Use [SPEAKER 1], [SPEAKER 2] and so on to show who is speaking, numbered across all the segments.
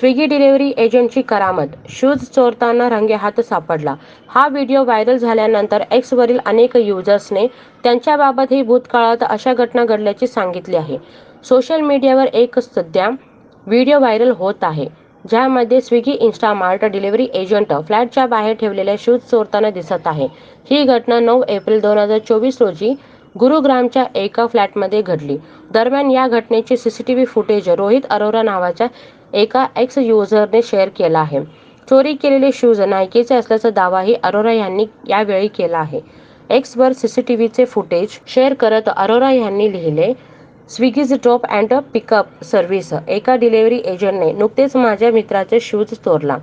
[SPEAKER 1] Swiggy delivery एजंटची करामत. Shoes चोरताना रंगेहात सापडला. हा व्हिडिओ व्हायरल झाल्यानंतर एक्सवरील अनेक युजर्सने त्यांच्याबाबतही भूतकाळात अशा घटना घडल्याचे सांगितले आहे. सोशल मीडियावर एक सध्या व्हिडिओ व्हायरल होत आहे ज्यामध्ये स्विगी इन्स्टामार्ट डिलिव्हरी एजंट फ्लॅटच्या बाहेर ठेवलेले शूज चोरताना दिसत आहे. ही घटना नऊ एप्रिल दोन हजार चोवीस रोजी गुरुग्रामच्या एका फ्लॅटमध्ये घडली. दरम्यान या घटनेचे सीसीटीव्ही फुटेज रोहित अरोरा नावाच्या एका एक्स युजरने शेअर केला आहे. चोरी केलेले शूज नायकीचे असल्याचा दावाही अरोरा यांनी यावेळी केला आहे. एक्सवर सीसीटीव्हीचे फुटेज शेअर करत अरोरा यांनी लिहिले Swiggy's drop and pickup service एका डिलिव्हरी एजंटने नुकतेच माझ्या मित्राचे शूज चोरला.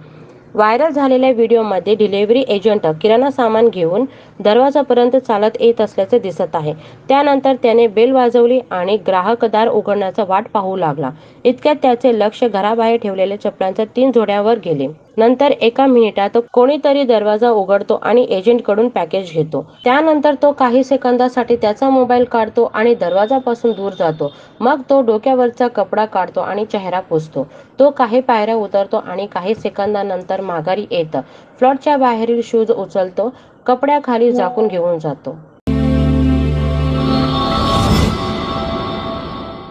[SPEAKER 1] व्हायरल झालेल्या व्हिडिओमध्ये डिलिव्हरी एजंट किराणा सामान घेऊन दरवाजापर्यंत चालत येत असल्याचे दिसत आहे. त्यानंतर त्याने बेल वाजवली आणि ग्राहक दार उघडण्याचा वाट पाहू लागला. इतक्यात त्याचे लक्ष घराबाहेर ठेवलेल्या चपलांच्या तीन जोड्यावर गेले. नंतर एका मिनिटात कोणीतरी दरवाजा उघडतो आणि एजंटकडून पॅकेज घेतो. त्यानंतर तो काही सेकंदासाठी त्याचा मोबाईल काढतो आणि दरवाजापासून दूर जातो. मग तो डोक्यावरचा कपडा काढतो आणि चेहरा पुसतो. तो काही पायऱ्या उतरतो आणि काही सेकंदानंतर माघारी येतं. फ्लॉटच्या बाहेरील शूज उचलतो कपड्याखाली झाकून घेऊन जातो.